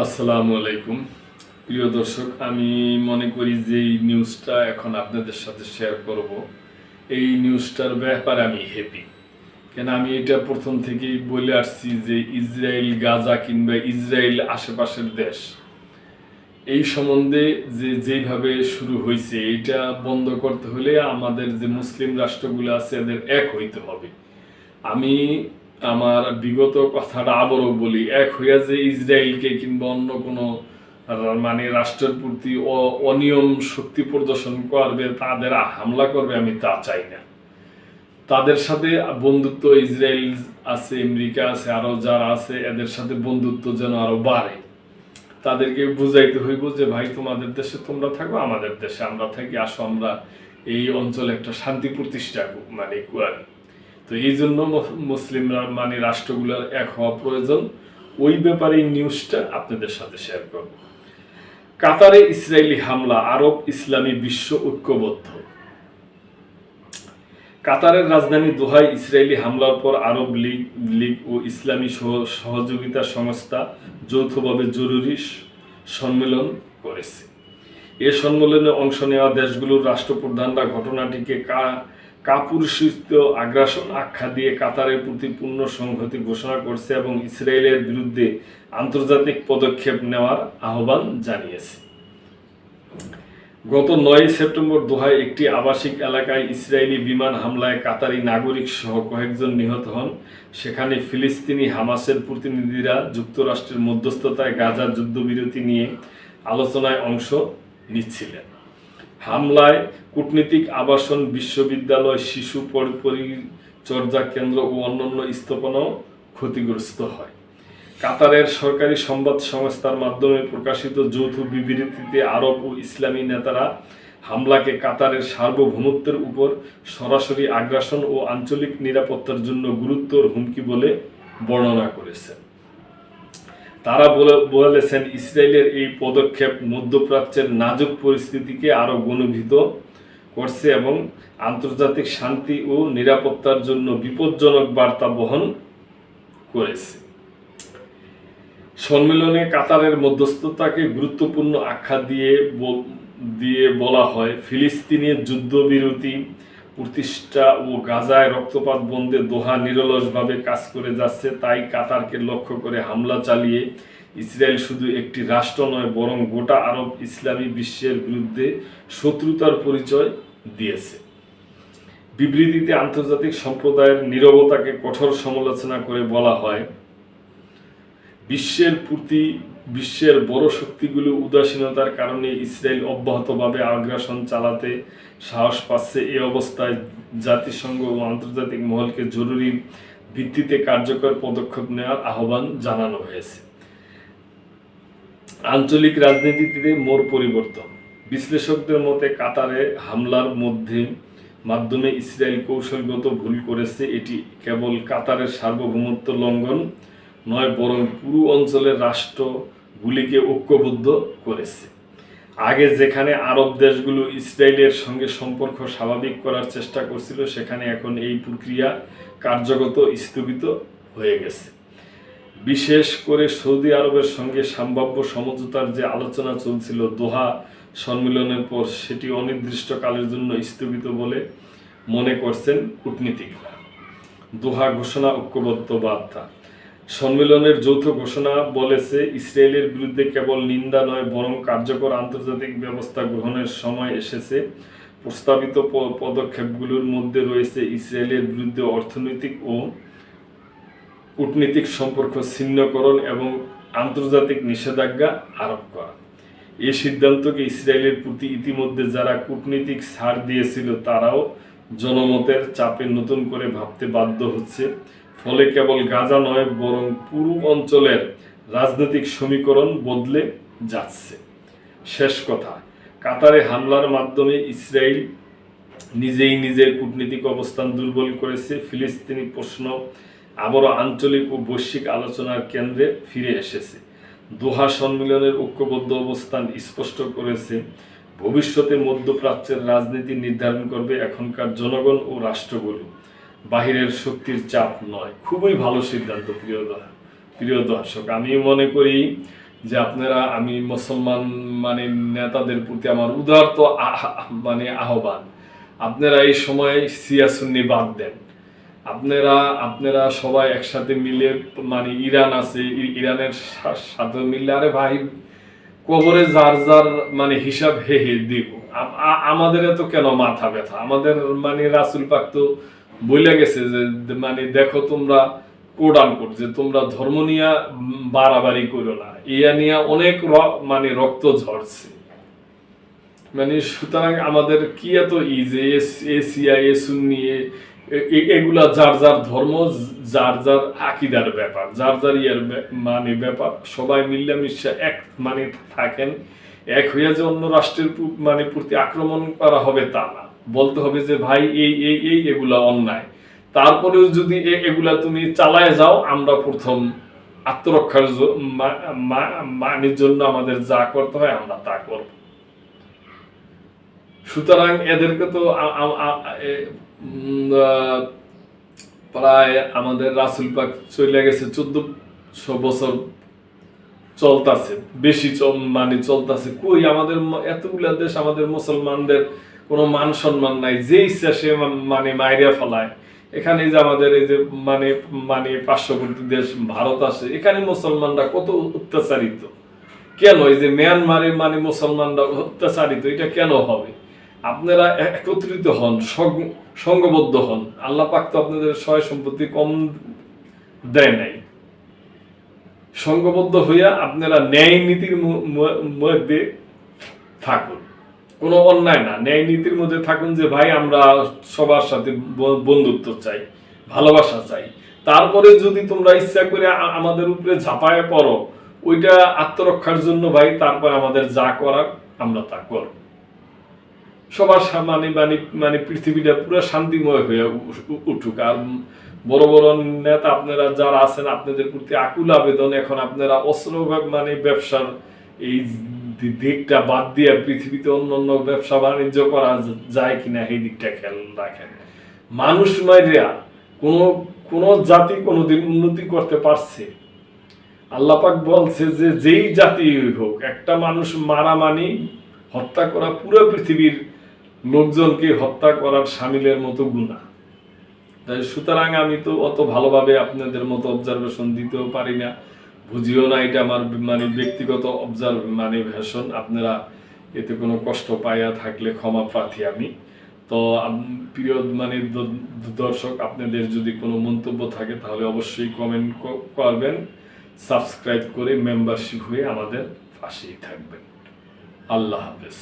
আসসালামু আলাইকুম। প্রিয় দর্শক, আমি মনে করি যে এই নিউজটা এখন আপনাদের সাথে শেয়ার করব। এই নিউজটার ব্যাপারে আমি হ্যাপি কেন আমি এটা প্রথম থেকেই বলে আসছি যে ইসরায়েল, গাজা কিংবা ইসরায়েল আশেপাশের দেশ, এই সম্বন্ধে যে যেভাবে শুরু হয়েছে, এটা বন্ধ করতে হলে আমাদের যে মুসলিম রাষ্ট্রগুলো আছে, এদের এক হইতে হবে। আমি আমার বিগত কথাটা আবারও বলি, এক হইয়া যে ইসরায়েলকে কিংবা অন্য কোনো মানে রাষ্ট্রের প্রতি অনিয়ম শক্তি প্রদর্শন করবে, তাদের হামলা করবে আমি তা চাই না। তাদের সাথে বন্ধুত্ব ইসরায়েল আছে, আমেরিকা আছে আরও যারা আছে, এদের সাথে বন্ধুত্ব যেন আরও বাড়ে। তাদেরকে বুঝাইতে হইব যে, ভাই, তোমাদের দেশে তোমরা থাকো, আমাদের দেশে আমরা থাকি, আসো, আমরা এই অঞ্চলে একটা শান্তি প্রতিষ্ঠা মানে করি তো এই জন্য মুসলিমরা মানে রাষ্ট্রগুলোর এক হওয়া প্রয়োজন। ওই ব্যাপারে নিউজটা আপনাদের সাথে শেয়ার করব। কাতারে ইসরায়েলি হামলা, আরব ইসলামী বিশ্ব ঐক্যবদ্ধ। কাতারের রাজধানী দোহায় ইসরায়েলি হামলার পর আরব লীগ লীগ ও ইসলামী সহ- সহযোগিতা সংস্থা যৌথভাবে জরুরি সম্মেলন করেছে। এ সম্মেলনে অংশ নেওয়া দেশগুলোর রাষ্ট্রপ্রধানরা ঘটনাটিকে কাপুরুষিত আগ্রাসন আখ্যা দিয়ে কাতারের প্রতি পূর্ণ সংহতি ঘোষণা করছে এবং ইসরায়েলের বিরুদ্ধে আন্তর্জাতিক পদক্ষেপ নেওয়ার আহ্বান জানিয়েছে। গত নয় সেপ্টেম্বর দোহায় একটি আবাসিক এলাকায় ইসরায়েলি বিমান হামলায় কাতারি নাগরিক সহ কয়েকজন নিহত হন। সেখানে ফিলিস্তিনি হামাসের প্রতিনিধিরা যুক্তরাষ্ট্রের মধ্যস্থতায় গাজা যুদ্ধবিরতি নিয়ে আলোচনায় অংশ নিচ্ছিলেন। হামলায় কূটনীতিক আবাসন, বিশ্ববিদ্যালয়, শিশু পরিচর্যা কেন্দ্র ও অন্যান্য স্থাপনাও ক্ষতিগ্রস্ত হয়। কাতারের সরকারি সংবাদ সংস্থার মাধ্যমে প্রকাশিত যৌথ বিবৃতিতে আরব ও ইসলামী নেতারা হামলাকে কাতারের সার্বভৌমত্বের উপর সরাসরি আগ্রাসন ও আঞ্চলিক নিরাপত্তার জন্য গুরুত্বর হুমকি বলে বর্ণনা করেছেন। তারা বলেছেন ইসরায়েলের এই পদক্ষেপ মধ্যপ্রাচ্যের নাজুক পরিস্থিতিকে আরও গণভীত করছে এবং আন্তর্জাতিক শান্তি ও নিরাপত্তার জন্য বিপজ্জনক বার্তা বহন করেছে। সম্মেলনে কাতারের মধ্যস্থতাকে গুরুত্বপূর্ণ আখ্যা দিয়ে দিয়ে বলা হয়, ফিলিস্তিনের যুদ্ধবিরতি প্রতিষ্ঠা ও গাজায় রক্তপাত বন্ধে দোহা নিরলসভাবে কাজ করে যাচ্ছে, তাই কাতারকে লক্ষ্য করে হামলা চালিয়ে ইসরায়েল শুধু একটি রাষ্ট্র নয়, বরং গোটা আরব ইসলামী বিশ্বের বিরুদ্ধে শত্রুতার পরিচয় দিয়েছে। বিবৃতিতে আন্তর্জাতিক সম্প্রদায়ের নীরবতাকে কঠোর সমালোচনা করে বলা হয়, বিশ্বের প্রতি বিশ্বের বড় শক্তিগুলো উদাসীনতার কারণে ইসরায়েল অব্যাহতভাবে আগ্রাসন চালাতে সাহস পাচ্ছে এই অবস্থায়। জাতিসংঘ ও আন্তর্জাতিক মহলকে জরুরি ভিত্তিতে কার্যকর পদক্ষেপ নেওয়ার আহ্বান জানানো হয়েছে। আঞ্চলিক রাজনীতিতে মোড় পরিবর্তন। বিশ্লেষকদের মতে, কাতারে হামলার মধ্যে মাধ্যমে ইসরায়েল কৌশলগত ভুল করেছে। এটি কেবল কাতারের সার্বভৌমত্ব লঙ্ঘন নয়, বরং পুরো অঞ্চলের রাষ্ট্রগুলিকে ঐক্যবদ্ধ করেছে। আগে যেখানে আরব দেশগুলো ইসরায়েলের সঙ্গে সম্পর্ক স্বাভাবিক করার চেষ্টা করছিল, সেখানে এখন এই প্রক্রিয়া কার্যগত স্থগিত হয়ে গেছে। বিশেষ করে সৌদি আরবের সঙ্গে সম্ভাব্য সমঝোতার যে আলোচনা চলছিল দোহা সম্মেলনের পর, সেটি অনির্দিষ্টকালের জন্য স্থগিত বলে মনে করছেন কূটনীতিকরা। দোহা ঘোষণা ঐক্যবদ্ধ বার্তা সম্মেলনের যৌথ ঘোষণা বলেছে, ইসরায়েলের বিরুদ্ধে কেবল নিন্দা নয়, বরং কার্যকর আন্তর্জাতিক ব্যবস্থা গ্রহণের সময় এসেছে। প্রস্তাবিত পদক্ষেপগুলোর মধ্যে রয়েছে ইসরায়েলের বিরুদ্ধে অর্থনৈতিক ও কূটনীতিক সম্পর্ক ছিন্নকরণ এবং আন্তর্জাতিক নিষেধাজ্ঞা আরোপ করা। এই সিদ্ধান্তকে ইসরায়েলের প্রতি ইতিমধ্যে যারা কূটনীতিক ছাড় দিয়েছিল, তারাও জনমতের চাপে নতুন করে ভাবতে বাধ্য হচ্ছে। ফলে কেবল গাজা নয়, বরং পুরো অঞ্চলের রাজনৈতিক সমীকরণ বদলে যাচ্ছে। শেষ কথা, কাতারে হামলার মাধ্যমে ইসরায়েল নিজেই নিজের কূটনীতিক অবস্থান দুর্বল করেছে। ফিলিস্তিনি প্রশ্ন আবারও আঞ্চলিক ও বৈশ্বিক আলোচনার কেন্দ্রে ফিরে এসেছে। দোহা সম্মেলনের ঐক্যবদ্ধ অবস্থান স্পষ্ট করেছে। ভবিষ্যতে মধ্যপ্রাচ্যের রাজনীতি নির্ধারণ করবে এখনকার জনগণ ও রাষ্ট্রগুলো। বাহিরের শক্তির চাপ নয়। খুবই ভালো সিদ্ধান্ত, প্রিয় প্রিয় দর্শক, আমি মনে করি যে আপনারা, আমি মুসলমান মানে নেতাদের প্রতি আমার উদারত মানে আহ্বান। আপনারা এই সময় সিয়াসুন্নি বাদ দেন। আপনারা আপনারা সবাই একসাথে মিলে মানে ইরান আছে ইরানের সাথে মিলে, আরে ভাই, কবরে যার যার মানে হিসাব হে হে দিব। আমাদের এত কেন মাথা ব্যথা? আমাদের মানে রাসুল পাক তো বইলে গেছে যে মানে দেখো তোমরা কোড যে তোমরা ধর্ম নিয়ে বাড়াবাড়ি করো না। ইয়া নিয়ে অনেক মানে রক্ত ঝরছে। মানে সুতরাং আমাদের কি এত ই যে এসিয়া এ সুন্নি, এ- এগুলা যার যার ধর্ম, যার যার আকিদার ব্যাপার, যার যার ইয়ার মানে ব্যাপার, সবাই মিল্লামিশা এক মানে থাকেন, এক হইয়া যে অন্য রাষ্ট্রের মানে প্রতি আক্রমণ করা হবে তা না। বলতে হবে যে, ভাই, এই এই এই, এগুলা অন্যায়। তারপরেও যদি এগুলা তুমি চালায় যাও, আমরা প্রথম আত্মরক্ষার মানের জন্য আমাদের যা করতে হয়, আমরা তা করব। সুতরাং এদেরকে তো প্রায় আমাদের রাসুল পাক চলে গেছে, চোদ্দশো বছর চলতাছে, বেশি মানে চলতাছে। কই আমাদের এতগুলা দেশ আমাদের মুসলমানদের কোনো মান সম্মান নাই। যে ইচ্ছা সে মানে মাইরিয়া ফেলায়। এখানে যে আমাদের এই যে মানে মানে পার্শ্ববর্তী দেশ ভারত আছে, এখানে মুসলমানরা কত অত্যাচারিত। কেন? এই যে মিয়ানমারে মানে মুসলমানরা অত্যাচারিত, এটা কেন হবে? আপনারা একত্রিত হন সং- সংঘবদ্ধ হন। আল্লাহ পাক তো আপনাদের সয় সম্পত্তি কম দেয় নাই। সংঘবদ্ধ হইয়া আপনারা ন্যায় নীতির মধ্যে থাকুন। কোনো অন্যায় না। ন্যায় নীতির মধ্যে থাকুন যে, ভাই, আমরা সবার সাথে বন্ধুত্ব চাই, ভালোবাসা চাই। তারপরে যদি তোমরা ইচ্ছা করে আমাদের উপরে ঝাঁপায় পড়ো, ওইটা আত্মরক্ষার জন্য, ভাই, তারপর আমাদের যা করার, আমরা তা করব। সবার মানে মানে মানে পৃথিবীটা পুরো শান্তিময় হয়ে উঠুক। আর বড় বড় নেতা আপনারা যারা আছেন, আপনাদের প্রতি আকুল আবেদন। এখন আপনারা অস্ত্র মানে ব্যবসার এই দিকটা বাদ দিয়ে পৃথিবীতে অন্য অন্য ব্যবসা বাণিজ্য করা যায় কিনা এই দিকটা খেয়াল রাখেন। মানুষ মাইরা কোনো কোনো জাতি কোনোদিন উন্নতি করতে পারছে। আল্লাপাক বলছে যে যেই জাতি হোক, একটা মানুষ মারা মানি হত্যা করা পুরো পৃথিবীর লোকজনকে হত্যা করার সামিলের মতো গুণা। তাই সুতরাং আমি তো অত ভালোভাবে আপনাদের মতো অবজারভেশন দিতেও পারি না। বুঝিও না, এটা আমার মানে ব্যক্তিগত অবজার্ভ মানে ভেষণ। আপনারা এতে কোনো কষ্ট পাইয়া থাকলে ক্ষমা প্রার্থী আমি। তো প্রিয় মানে দর্শক, আপনাদের যদি কোনো মন্তব্য থাকে, তাহলে অবশ্যই কমেন্ট করবেন। সাবস্ক্রাইব করে মেম্বারশিপ হয়ে আমাদের পাশেই থাকবেন। আল্লাহ হাফেজ।